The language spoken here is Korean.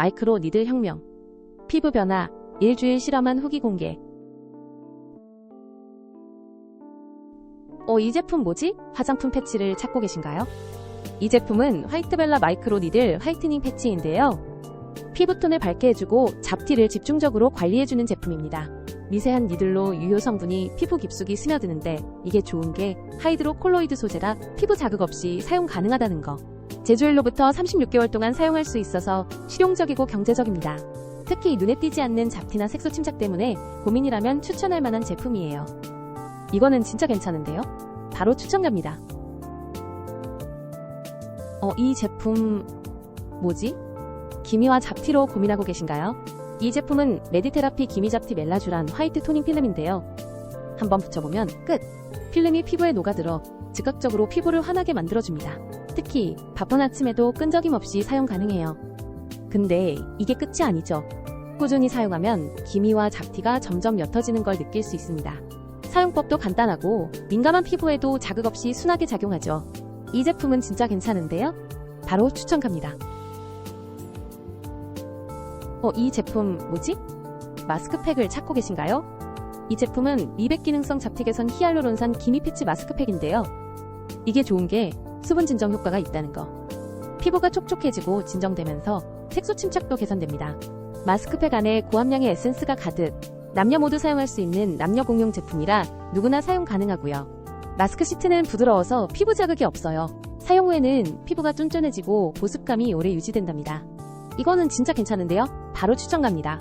마이크로 니들 혁명. 피부 변화, 일주일 실험한 후기 공개. 어, 이 제품 뭐지? 화장품 패치를 찾고 계신가요? 이 제품은 화이트벨라 마이크로 니들 화이트닝 패치인데요. 피부톤을 밝게 해주고 잡티를 집중적으로 관리해주는 제품입니다. 미세한 니들로 유효 성분이 피부 깊숙이 스며드는데 이게 좋은 게 하이드로 콜로이드 소재라 피부 자극 없이 사용 가능하다는 거. 제조일로부터 36개월 동안 사용할 수 있어서 실용적이고 경제적입니다. 특히 눈에 띄지 않는 잡티나 색소 침착 때문에 고민이라면 추천할 만한 제품이에요. 이거는 진짜 괜찮은데요? 바로 추천 갑니다. 어, 이 제품 뭐지? 기미와 잡티로 고민하고 계신가요? 이 제품은 메디테라피 기미 잡티 멜라주란 화이트 토닝 필름인데요. 한번 붙여보면 끝! 필름이 피부에 녹아들어 즉각적으로 피부를 환하게 만들어줍니다. 특히 바쁜 아침에도 끈적임 없이 사용 가능해요. 근데 이게 끝이 아니죠. 꾸준히 사용하면 기미와 잡티가 점점 옅어지는 걸 느낄 수 있습니다. 사용법도 간단하고 민감한 피부에도 자극 없이 순하게 작용하죠. 이 제품은 진짜 괜찮은데요? 바로 추천 갑니다. 어, 이 제품 뭐지? 마스크팩을 찾고 계신가요? 이 제품은 미백 기능성 잡티 개선 히알루론산 기미 패치 마스크팩인데요. 이게 좋은 게 수분 진정 효과가 있다는 거. 피부가 촉촉해지고 진정되면서 색소 침착도 개선됩니다. 마스크팩 안에 고함량의 에센스가 가득 남녀 모두 사용할 수 있는 남녀 공용 제품이라 누구나 사용 가능하고요. 마스크 시트는 부드러워서 피부 자극이 없어요. 사용 후에는 피부가 쫀쫀해지고 보습감이 오래 유지된답니다. 이거는 진짜 괜찮은데요? 바로 추천 갑니다.